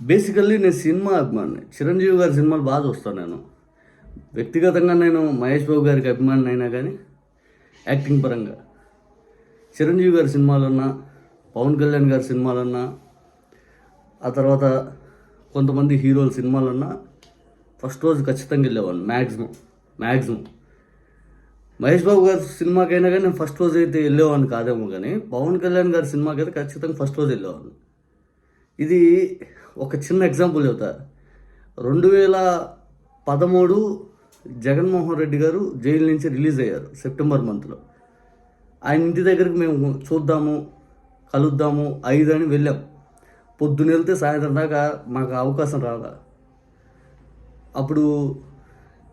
Basically నేను cinema అభిమాని. చిరంజీవి గారి సినిమాలు బాగా చూస్తాను నేను. వ్యక్తిగతంగా నేను మహేష్ బాబు గారికి అభిమాని అయినా కానీ యాక్టింగ్ పరంగా. చిరంజీవి గారి సినిమాలన్నా పవన్ కళ్యాణ్ గారి సినిమాలన్నా ఆ తర్వాత కొంతమంది హీరోల సినిమాలన్నా ఫస్ట్ రోజు ఖచ్చితంగా వెళ్ళేవాడిని మ్యాక్సిమం మ్యాక్సిమం మహేష్ బాబు గారి సినిమాకైనా కానీ నేను ఫస్ట్ రోజు అయితే వెళ్ళేవాడిని కాదేమో కానీ పవన్ కళ్యాణ్ గారి సినిమాకైతే అయితే ఖచ్చితంగా ఫస్ట్ రోజు వెళ్ళేవాడిని. ఇది ఒక చిన్న ఎగ్జాంపుల్ చెబుతా. రెండు వేల పదమూడు జగన్మోహన్ రెడ్డి గారు జైలు నుంచి రిలీజ్ అయ్యారు సెప్టెంబర్ మంత్లో ఆయన ఇంటి దగ్గరికి మేము చూద్దాము కలుద్దాము ఐదు అని వెళ్ళాం. పొద్దున వెళ్తే సాయంత్రం దాకా మాకు అవకాశం రాలా. అప్పుడు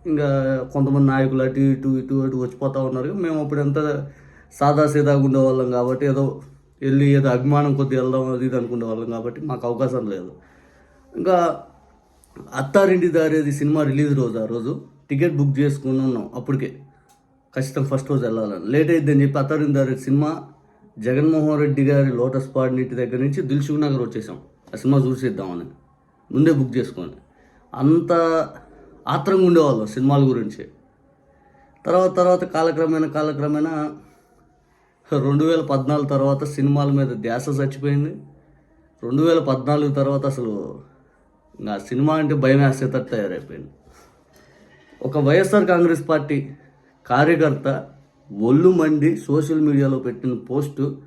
ఇంకా కొంతమంది నాయకులు అటు ఇటు ఇటు అటు వచ్చిపోతూ ఉన్నారు. మేము అప్పుడు ఎంత సాదా సీదాగా ఉండేవాళ్ళం కాబట్టి ఏదో వెళ్ళి ఏదో అభిమానం కొద్ది వెళ్దాం అది ఇది అనుకునే వాళ్ళం కాబట్టి మాకు అవకాశం లేదు. ఇంకా అత్తారింటి దారేది సినిమా రిలీజ్ రోజు ఆ రోజు. టికెట్ బుక్ చేసుకుని ఉన్నాం అప్పటికే. ఖచ్చితంగా ఫస్ట్ రోజు వెళ్ళాలని. లేట్ అయిద్దని చెప్పి అత్తారింటి దారేది సినిమా జగన్మోహన్ రెడ్డి గారి లోటస్ పాడ్ ఇంటి దగ్గర నుంచి దిల్సుఖ్ నగర్ వచ్చేసాం. ఆ సినిమా చూసేద్దామని. ముందే బుక్ చేసుకొని. అంత ఆత్రంగా ఉండేవాళ్ళం సినిమాల గురించి. తర్వాత తర్వాత కాలక్రమేణా కాలక్రమేణా రెండు వేల పద్నాలుగు తర్వాత సినిమాల మీద ధ్యాస చచ్చిపోయింది. రెండు వేల పద్నాలుగు తర్వాత అసలు నా సినిమా అంటే భయం వేసేటట్టు తయారైపోయింది. ఒక వైఎస్ఆర్ కాంగ్రెస్ పార్టీ కార్యకర్త ఒళ్ళు మండి సోషల్ మీడియాలో పెట్టిన పోస్టు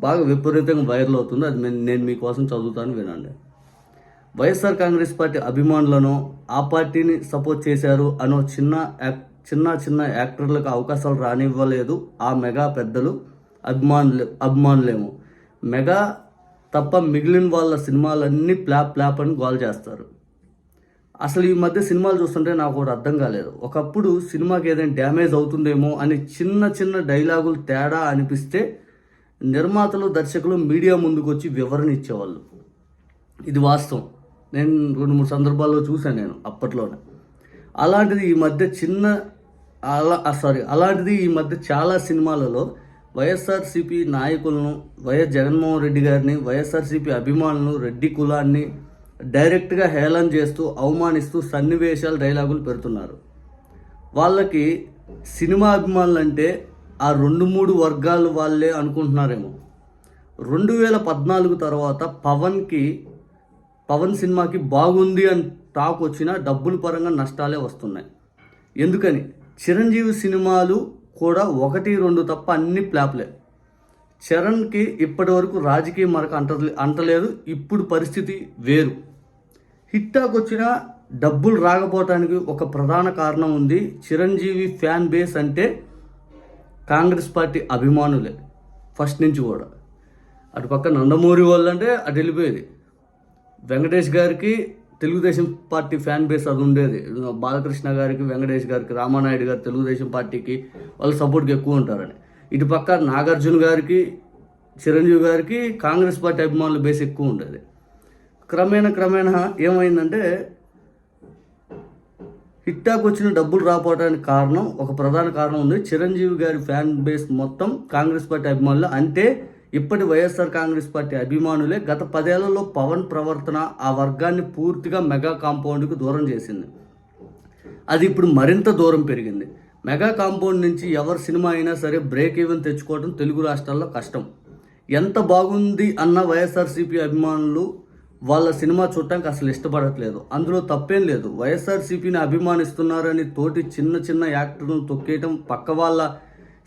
బాగా విపరీతంగా వైరల్ అవుతుంది. అది నేను- నేను మీకోసం చదువుతాను వినండి. వైఎస్ఆర్ కాంగ్రెస్ పార్టీ అభిమానులను ఆ పార్టీని సపోర్ట్ చేశారు అనో చిన్న యాక్- చిన్న చిన్న యాక్టర్లకు అవకాశాలు రానివ్వలేదు. ఆ మెగా పెద్దలు అభిమానులు అభిమానులేమో. మెగా తప్ప మిగిలిన వాళ్ళ సినిమాలన్నీ ప్లాప్ ప్లాప్ అని గోల్ చేస్తారు. అసలు ఈ మధ్య సినిమాలు చూస్తుంటే నాకు ఒకటి అర్థం కాలేదు. ఒకప్పుడు సినిమాకి ఏదైనా డ్యామేజ్ అవుతుందేమో అని చిన్న చిన్న డైలాగులు తేడా అనిపిస్తే నిర్మాతలు దర్శకులు మీడియా ముందుకు వచ్చి వివరణ ఇచ్చేవాళ్ళు. ఇది వాస్తవం. నేను రెండు మూడు సందర్భాల్లో చూశాను నేను అప్పట్లోనే. అలాంటిది ఈ మధ్య చిన్న అలా సారీ అలాంటిది ఈ మధ్య చాలా సినిమాలలో వైఎస్ఆర్సీపీ నాయకులను వైఎస్ జగన్మోహన్ రెడ్డి గారిని వైఎస్ఆర్సీపీ అభిమానులను రెడ్డి కులాన్ని డైరెక్ట్గా హేళన చేస్తూ అవమానిస్తూ సన్నివేశాలు డైలాగులు పెడుతున్నారు. వాళ్ళకి సినిమా అభిమానులు అంటే ఆ రెండు మూడు వర్గాల వాళ్ళే అనుకుంటున్నారేమో. రెండు వేల పద్నాలుగు తర్వాత పవన్కి పవన్ సినిమాకి బాగుంది అని టాక్ వచ్చినా డబ్బుల పరంగా నష్టాలే వస్తున్నాయి. ఎందుకని? చిరంజీవి సినిమాలు కూడా ఒకటి రెండు తప్ప అన్ని ప్లాప్లే చరణ్కి ఇప్పటి వరకు రాజకీయ మరక అంట అంటలేదు. ఇప్పుడు పరిస్థితి వేరు. హిట్టాకు వచ్చిన డబ్బులు రాకపోవటానికి ఒక ప్రధాన కారణం ఉంది చిరంజీవి ఫ్యాన్ బేస్ అంటే కాంగ్రెస్ పార్టీ అభిమానులే. ఫస్ట్ నుంచి కూడా. అటు పక్క నందమూరి వాళ్ళు అంటే అటు వెళ్ళిపోయేది. వెంకటేష్ గారికి తెలుగుదేశం పార్టీ ఫ్యాన్ బేస్ అది ఉండేది. బాలకృష్ణ గారికి వెంకటేష్ గారికి రామానాయుడు గారు తెలుగుదేశం పార్టీకి వాళ్ళు సపోర్ట్కి ఎక్కువ ఉంటారని. ఇటు పక్క నాగార్జున గారికి చిరంజీవి గారికి కాంగ్రెస్ పార్టీ అభిమానుల బేస్ ఎక్కువ ఉండేది. క్రమేణా క్రమేణా ఏమైందంటే హిట్టాక్ వచ్చిన డబ్బులు రాపోవడానికి కారణం ఒక ప్రధాన కారణం ఉంది. చిరంజీవి గారి ఫ్యాన్ బేస్ మొత్తం కాంగ్రెస్ పార్టీ అభిమానులు. అంటే ఇప్పటి వైఎస్ఆర్ కాంగ్రెస్ పార్టీ అభిమానులే గత పదేళ్ళలో పవన్ ప్రవర్తన ఆ వర్గాన్ని పూర్తిగా మెగా కాంపౌండ్కు దూరం చేసింది. అది ఇప్పుడు మరింత దూరం పెరిగింది. మెగా కాంపౌండ్ నుంచి ఎవరి సినిమా అయినా సరే బ్రేక్ ఈవెన్ తెచ్చుకోవడం తెలుగు రాష్ట్రాల్లో కష్టం. ఎంత బాగుంది అన్న వైఎస్ఆర్సీపీ అభిమానులు వాళ్ళ సినిమా చూడటానికి అసలు ఇష్టపడట్లేదు. అందులో తప్పేం లేదు. వైఎస్ఆర్సీపీని అభిమానిస్తున్నారని తోటి చిన్న చిన్న యాక్టర్లను తొక్కేయటం పక్క వాళ్ళ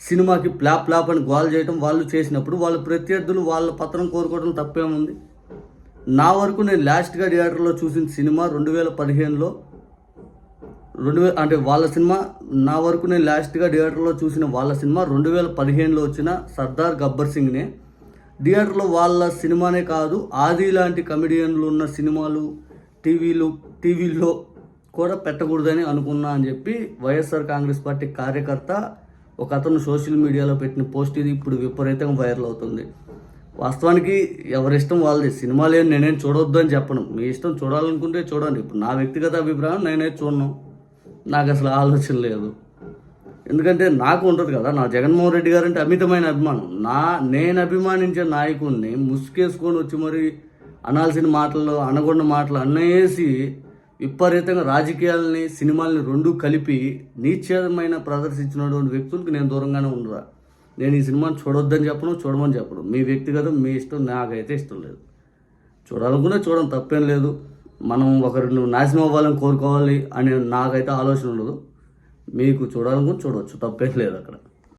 సినిమాకి ప్లాప్ ప్లాప్ అని గోల్ చేయటం వాళ్ళు చేసినప్పుడు వాళ్ళ ప్రత్యర్థులు వాళ్ళ పత్రం కోరుకోవడం తప్పేముంది? నా వరకు నేను లాస్ట్గా థియేటర్లో చూసిన సినిమా రెండు వేల పదిహేనులో రెండు వేల అంటే వాళ్ళ సినిమా నా వరకు నేను లాస్ట్గా థియేటర్లో చూసిన వాళ్ళ సినిమా రెండు వేల పదిహేనులో వచ్చిన సర్దార్ గబ్బర్ సింగ్నే. థియేటర్లో వాళ్ళ సినిమానే కాదు ఆది లాంటి కమెడియన్లు ఉన్న సినిమాలు టీవీలు టీవీల్లో కూడా పెట్టకూడదని అనుకున్నా అని చెప్పి వైఎస్ఆర్ కాంగ్రెస్ పార్టీ కార్యకర్త ఒక అతను సోషల్ మీడియాలో పెట్టిన పోస్ట్ ఇది ఇప్పుడు విపరీతంగా వైరల్ అవుతుంది. వాస్తవానికి ఎవరిష్టం వాళ్ళది. సినిమాలు ఏం నేనేం చూడొద్దు అని చెప్పను. మీ ఇష్టం చూడాలనుకుంటే చూడండి. ఇప్పుడు నా వ్యక్తిగత అభిప్రాయం నేనే చూడను. నాకు అసలు ఆలోచన లేదు. ఎందుకంటే నాకు ఉంటుంది కదా నా జగన్మోహన్ రెడ్డి గారు అంటే అమితమైన అభిమానం. నా నేను అభిమానించే నాయకుడిని ముసుకేసుకొని వచ్చి మరి అనాల్సిన మాటలు అనగొండ మాటలు అన్నేసి విపరీతంగా రాజకీయాలని సినిమాల్ని రెండు కలిపి నీచమైన ప్రదర్శించినటువంటి వ్యక్తులకు నేను దూరంగానే ఉండరా. నేను ఈ సినిమాని చూడొద్దని చెప్పను చూడమని చెప్పను. మీ వ్యక్తిగతం మీ ఇష్టం నాకైతే ఇష్టం లేదు. చూడాలనుకునే చూడడం తప్పేం లేదు. మనం ఒకరిని నాశనం అవ్వాలని కోరుకోవాలి అని నాకైతే ఆలోచన ఉండదు. మీకు చూడాలనుకుని చూడవచ్చు. తప్పేం లేదు అక్కడ.